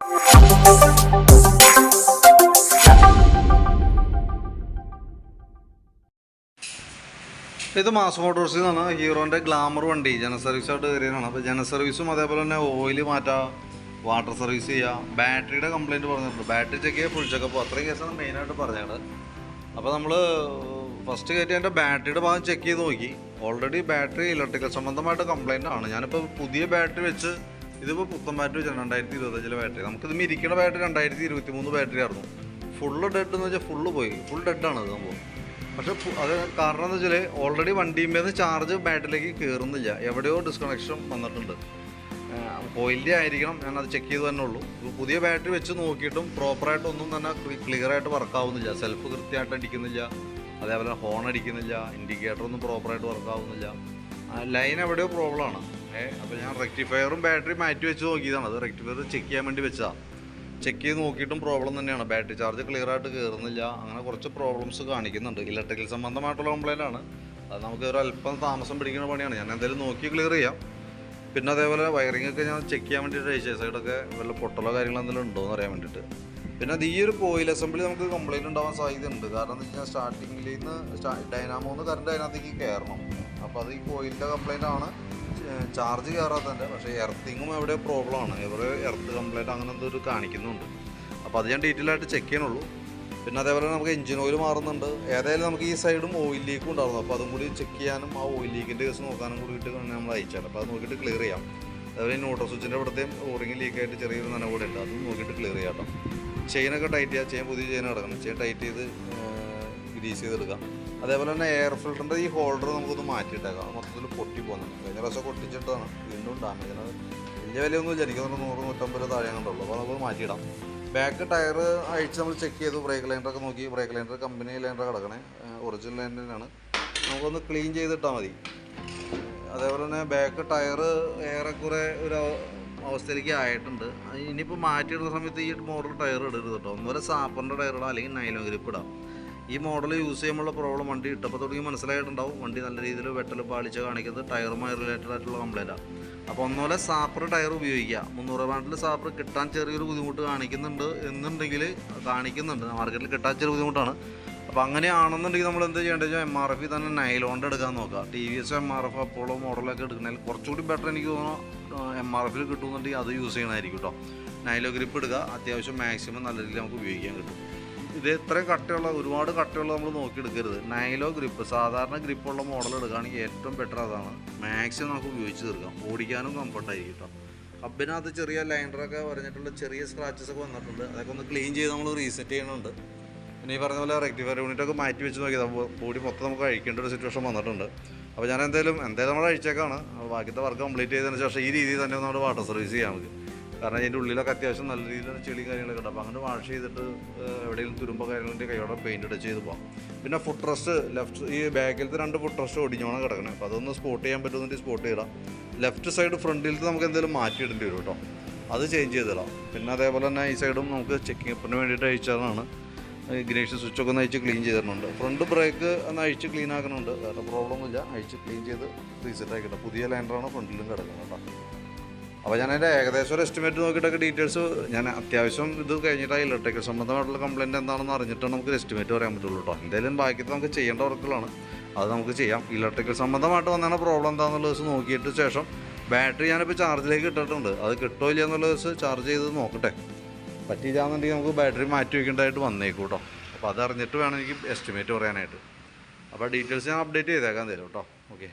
ഇത് മാസ് മോട്ടോഴ്സിൽ നിന്നാണ് ഹീറോന്റെ ഗ്ലാമർ വണ്ടി. ജന സർവീസായിട്ട് കയറിയതാണ് അപ്പോൾ ജന സർവീസും അതേപോലെ തന്നെ ഓയിൽ മാറ്റാം വാട്ടർ സർവീസ് ചെയ്യുക ബാറ്ററിയുടെ കംപ്ലയിന്റ് പറഞ്ഞിട്ടുണ്ട്. ബാറ്ററി ചെക്ക് ചെയ്യുക ഫുൾ ചെക്കപ്പ് അത്രയും കേസാണ് മെയിനായിട്ട് പറഞ്ഞത് അപ്പോൾ നമ്മൾ ഫസ്റ്റ് കയറ്റി എന്റെ ബാറ്ററിയുടെ ഭാഗം ചെക്ക് ചെയ്ത് നോക്കി. ഓൾറെഡി ബാറ്ററി ഇലക്ട്രിക്കൽ സംബന്ധമായിട്ട് കംപ്ലയിന്റ് ആണ്. ഞാനിപ്പോൾ പുതിയ ബാറ്ററി വെച്ച് ഇതിപ്പോൾ പുത്തൻ ബാറ്ററി വെച്ചാൽ രണ്ടായിരത്തി ഇരുപത്തഞ്ചിലെ ബാറ്ററി നമുക്ക് നമുക്കിത് ഇരിക്കുന്ന ബാറ്ററി രണ്ടായിരത്തി ഇരുപത്തി മൂന്ന് ബാറ്ററി ആയിരുന്നു. ഫുള്ള് ഡെഡ് എന്ന് വെച്ചാൽ ഫുള്ള് പോയി. ഫുൾ ഡെഡാണ് ഇത് സംഭവം. പക്ഷെ അത് കാരണം എന്ന് വെച്ചാൽ ഓൾറെഡി വണ്ടിയിൽ ചാർജ് ബാറ്ററിയിലേക്ക് കയറുന്നില്ല എവിടെയോ ഡിസ്കണക്ഷൻ വന്നിട്ടുണ്ട്. ഓയിലിന്റെ ആയിരിക്കണം. ഞാൻ അത് ചെക്ക് ചെയ്ത് തന്നെ ഉള്ളൂ. പുതിയ ബാറ്ററി വെച്ച് നോക്കിയിട്ടും പ്രോപ്പറായിട്ടൊന്നും തന്നെ ക്ലിയർ ആയിട്ട് വർക്ക് ആവുന്നില്ല. സെൽഫ് കൃത്യമായിട്ട് അടിക്കുന്നില്ല. അതേപോലെ ഹോൺ അടിക്കുന്നില്ല. ഇൻഡിക്കേറ്റർ ഒന്നും പ്രോപ്പറായിട്ട് വർക്കാവുന്നില്ല ലൈൻ എവിടെയോ പ്രോബ്ലം ആണ്. ഏഹ് അപ്പോൾ ഞാൻ റെക്ടിഫയറും ബാറ്ററി മാറ്റി വെച്ച് നോക്കിയതാണ്. അത് റെക്ടിഫയർ ചെക്ക് ചെയ്യാൻ വേണ്ടി വെച്ചതാണ് ചെക്ക് ചെയ്ത് നോക്കിയിട്ടും പ്രോബ്ലം തന്നെയാണ്. ബാറ്ററി ചാർജ് ക്ലിയർ ആയിട്ട് കയറുന്നില്ല അങ്ങനെ കുറച്ച് പ്രോബ്ലംസ് കാണിക്കുന്നുണ്ട്. ഇലക്ട്രിക്കൽ സംബന്ധമായിട്ടുള്ള കംപ്ലൈന്റ് ആണ്. അത് നമുക്ക് ഒരു അല്പം താമസം പിടിക്കുന്ന പണിയാണ്. ഞാൻ എന്തായാലും നോക്കി ക്ലിയർ ചെയ്യാം. പിന്നെ അതേപോലെ വയറിംഗ് ഒക്കെ ഞാൻ ചെക്ക് ചെയ്യാൻ വേണ്ടിയിട്ട് ഐ സൈഡൊക്കെ വല്ല പൊട്ടലോ കാര്യങ്ങളോ എന്തെങ്കിലും ഉണ്ടോ എന്ന് അറിയാൻ വേണ്ടിയിട്ട്. പിന്നെ അത് ഈ ഒരു കോയിൽ അസംബ്ലി നമുക്ക് കംപ്ലൈന്റ് ഉണ്ടാവാൻ സാധ്യതയുണ്ട്. കാരണം എന്താ വെച്ചാൽ സ്റ്റാർട്ടിങ്ങിൽ നിന്ന് ഡൈനാമോന്ന് കറണ്ട് അതിനകത്തേക്ക് കയറണം അപ്പോൾ അത് ഈ കോയിലിന്റെ കംപ്ലൈന്റ് ആണ്. ചാർജ് കയറാത്തതിന്റെ പക്ഷേ എർത്തിങ്ങും എവിടെ പ്രോബ്ലം ആണ്. എവിടെ എർത്ത് കംപ്ലൈന്റ് അങ്ങനെ എന്തോ ഒരു കാണിക്കുന്നുണ്ട്. അപ്പോൾ അത് ഞാൻ ഡീറ്റെയിൽ ആയിട്ട് ചെക്ക് ചെയ്യണുള്ളൂ. പിന്നെ അതേപോലെ നമുക്ക് എഞ്ചിൻ ഓയിൽ മാറുന്നുണ്ട്. ഏതായാലും നമുക്ക് ഈ സൈഡും ഓയിൽ ലീക്കും ഉണ്ടായിരുന്നു. അപ്പോൾ അതും കൂടി ചെക്ക് ചെയ്യാനും ആ ഓയിൽ ലീക്കിന്റെ കേസ് നോക്കാനും കൂടിയിട്ട് നമ്മൾ അയച്ചാൽ അപ്പോൾ അത് നോക്കിയിട്ട് ക്ലിയർ ചെയ്യാം. അതേപോലെ ഈ നോട്ടർ സ്വിച്ചിന്റെ അവിടുത്തെയും ഓറിങ് ലീക്കായിട്ട് ചെറിയൊരു നനവ് ഉണ്ട് അതും നോക്കിയിട്ട് ക്ലിയർ ചെയ്യാം കേട്ടോ. ചെയിനൊക്കെ ടൈറ്റ് ചെയ്യുക ചെയിൻ പുതിയ ചെയിൻ കിടക്കണം ചെയിൻ ടൈറ്റ് ചെയ്ത് ഗ്രീസ് ചെയ്തെടുക്കാം. അതേപോലെ തന്നെ എയർ ഫിൽറ്ററിന്റെ ഈ ഹോൾഡർ നമുക്കൊന്ന് മാറ്റിയിട്ടേക്കാം. മൊത്തത്തിൽ പൊട്ടി പോകുന്നുണ്ട് കഴിഞ്ഞ പ്രാവശ്യം പൊട്ടിച്ചിട്ടാണ് വീണ്ടും ഡാമേജ് വലിയ വിലയൊന്നുമില്ല എനിക്ക് തോന്നുന്നു നൂറ് നൂറ്റമ്പത് താഴെ കണ്ടുള്ളൂ അപ്പോൾ നമുക്ക് മാറ്റിയിടാം. ബാക്ക് ടയർ അഴിച്ച് നമ്മൾ ചെക്ക് ചെയ്തു. ബ്രേക്ക് ലൈനറൊക്കെ നോക്കി. ബ്രേക്ക് ലൈനർ കമ്പനി ലൈനർ കിടക്കണേ. ഒറിജിനൽ ലൈനറിനാണ്. നമുക്കൊന്ന് ക്ലീൻ ചെയ്തിട്ടാൽ മതി. അതേപോലെ തന്നെ ബാക്ക് ടയർ ഏറെക്കുറെ ഒരു അവസ്ഥയിലേക്ക് ആയിട്ടുണ്ട് ഇനിയിപ്പോൾ മാറ്റിയിടുന്ന സമയത്ത് ഈ മോഡൽ ടയർ ഇടരുത് കേട്ടോ ഒന്നുപോലെ സാപ്പറിന്റെ ടയർ ഇടാം അല്ലെങ്കിൽ നൈലോ ഗ്രിപ്പ് ഇടാം. ഈ മോഡൽ യൂസ് ചെയ്യുമ്പോഴുള്ള പ്രോബ്ലം വണ്ടി ഇട്ടപ്പോൾ തുടങ്ങി മനസ്സിലായിട്ടുണ്ടാവും. വണ്ടി നല്ല രീതിയിൽ വെട്ടൽ പാളിച്ച കാണിക്കുന്നത് ടയറുമായി റിലേറ്റഡ് ആയിട്ടുള്ള കംപ്ലൈന്റാണ് അപ്പോൾ ഒന്നുപോലെ സാപ്പർ ടയർ ഉപയോഗിക്കുക. മുന്നൂറ് വാണ്ടിൽ സാപ്പർ കിട്ടാൻ ചെറിയൊരു ബുദ്ധിമുട്ട് കാണിക്കുന്നുണ്ട് എന്നുണ്ടെങ്കിൽ കാണിക്കുന്നുണ്ട്. മാർക്കറ്റിൽ കിട്ടാൻ ചെറിയ ബുദ്ധിമുട്ടാണ്. അപ്പോൾ അങ്ങനെയാണെന്നുണ്ടെങ്കിൽ നമ്മൾ എന്താ ചെയ്യേണ്ടത് എം ആർ എഫ് തന്നെ നൈലോണ്ട് എടുക്കാൻ നോക്കുക. T V S M R F Apollo മോഡലൊക്കെ എടുക്കണതിൽ കുറച്ചുകൂടി ബെറ്റർ എനിക്ക് തോന്നുന്നു എം ആർ എഫിൽ കിട്ടുന്നുണ്ടെങ്കിൽ അത് യൂസ് ചെയ്യണമായിരിക്കും കേട്ടോ നൈലോ ഗ്രിപ്പ് എടുക്കുക അത്യാവശ്യം മാക്സിമം നല്ല രീതിയിൽ നമുക്ക് ഉപയോഗിക്കാൻ കിട്ടും. ഇത് ഇത്രയും കട്ടയുള്ള ഒരുപാട് കട്ടയുള്ള നമ്മൾ നോക്കിയെടുക്കരുത്. നൈലോ ഗ്രിപ്പ് സാധാരണ ഗ്രിപ്പുള്ള മോഡൽ എടുക്കുകയാണെങ്കിൽ ഏറ്റവും ബെറ്റർ അതാണ്. മാക്സിമം നമുക്ക് ഉപയോഗിച്ച് തീർക്കാം. ഓടിക്കാനും കംഫർട്ടായിരിക്കും കേട്ടോ അപ്പിനകത്ത് ചെറിയ ലൈനറൊക്കെ പറഞ്ഞിട്ടുള്ള ചെറിയ സ്ക്രാച്ചസ് ഒക്കെ വന്നിട്ടുണ്ട്. അതൊക്കെ ഒന്ന് ക്ലീൻ ചെയ്ത് നമ്മൾ റീസെറ്റ് ചെയ്യണുണ്ട്. പിന്നെ ഈ പറഞ്ഞ പോലെ റെക്ടിഫയർ യൂണിറ്റൊക്കെ മാറ്റി വെച്ച് നോക്കി കൂടി മൊത്തം നമുക്ക് അഴിക്കേണ്ട ഒരു സിറ്റുവേഷൻ വന്നിട്ടുണ്ട്. അപ്പോൾ ഞാൻ എന്തായാലും എന്തായാലും നമ്മൾ അഴിച്ചേക്കാണ് ബാക്കിത്തെ വർക്ക് കംപ്ലീറ്റ് ചെയ്തതിന് ശേഷം ഈ രീതിയിൽ തന്നെ നമ്മുടെ വാട്ടർ സർവീസ് ചെയ്യാം നമുക്ക്. കാരണം ഇതിന്റെ ഉള്ളിലൊക്കെ അത്യാവശ്യം നല്ല രീതിയിൽ ചെളിയും കാര്യങ്ങളൊക്കെ ഉണ്ട്. അപ്പോൾ അങ്ങനെ വാഷ് ചെയ്തിട്ട് എവിടെയെങ്കിലും തുരുമ്പോ കാര്യങ്ങളുടെ കൈയോടെ പെയിന്റ് അടിച്ച് ചെയ്ത് പോകാം പിന്നെ ഫുഡ് റെസ്റ്റ് ലെഫ്റ്റ് ഈ ബാക്കിലത്തെ രണ്ട് ഫുഡ് റെസ്റ്റ് ഒടിഞ്ഞോണം കിടക്കണേ. അപ്പോൾ അതൊന്ന് സ്പോട്ട് ചെയ്യാൻ പറ്റുമെന്നുണ്ടെങ്കിൽ സ്പോട്ട് ചെയ്യാം ലെഫ്റ്റ് സൈഡ് ഫ്രണ്ടിലത്തെ നമുക്ക് എന്തെങ്കിലും മാറ്റിയിടേണ്ടി വരും കേട്ടോ. അത് ചേഞ്ച് ചെയ്തിടാം പിന്നെ അതേപോലെ തന്നെ ഈ സൈഡും നമുക്ക് ചെക്കിംഗ് അപ്പിന് വേണ്ടിയിട്ട് അയച്ചതാണ്. ഗ്രേഷൻ സ്വിച്ചൊക്കെ ഒന്ന് അഴിച്ച് ക്ലീൻ ചെയ്തിട്ടുണ്ട്. ഫ്രണ്ട് ബ്രേക്ക് ഒന്ന് അഴിച്ച് ക്ലീൻ ആക്കുന്നുണ്ട് വേറെ പ്രോബ്ലം ഒന്നുമില്ല അഴിച്ച് ക്ലീൻ ചെയ്ത് റീസെറ്റ് ആക്കിയിട്ട് പുതിയ ലാൻഡറാണ് ഫ്രണ്ടിലും കിടക്കുന്നത് അപ്പോൾ ഞാൻ അതിന്റെ ഏകദേശം ഒരു എസ്റ്റിമേറ്റ് നോക്കിയിട്ടൊക്കെ ഡീറ്റെയിൽസ് ഞാൻ അത്യാവശ്യം ഇത് കഴിഞ്ഞിട്ടായില്ല ഇലക്ട്രിക്കൽ സംബന്ധമായിട്ടുള്ള കംപ്ലയിന്റ് എന്താണെന്ന് അറിഞ്ഞിട്ട് നമുക്ക് എസ്റ്റിമേറ്റ് പറയാൻ പറ്റുള്ളൂ കേട്ടോ. എന്തായാലും ബാക്കി നമുക്ക് ചെയ്യേണ്ട വർക്കുകളാണ്. അത് നമുക്ക് ചെയ്യാം. ഇലക്ട്രിക്കൽ സംബന്ധമായിട്ട് വന്നാണ് പ്രോബ്ലം എന്താണെന്നുള്ള ദിവസം നോക്കിയിട്ട് ശേഷം ബാറ്ററി ഞാനിപ്പോൾ ചാർജിലേക്ക് ഇട്ടിട്ടുണ്ട്. അത് കിട്ടുമോ ഇല്ല എന്നുള്ള ദിവസം ചാർജ് ചെയ്ത് നോക്കട്ടെ. പറ്റിയില്ലാന്നുണ്ടെങ്കിൽ നമുക്ക് ബാറ്ററി മാറ്റി വയ്ക്കേണ്ടതായിട്ട് വന്നേക്കും അപ്പോൾ അതറിഞ്ഞിട്ട് വേണം എനിക്ക് എസ്റ്റിമേറ്റ് പറയാനായിട്ട്. അപ്പോൾ ഡീറ്റെയിൽസ് ഞാൻ അപ്ഡേറ്റ് ചെയ്തേക്കാൻ തരും കേട്ടോ ഓക്കെ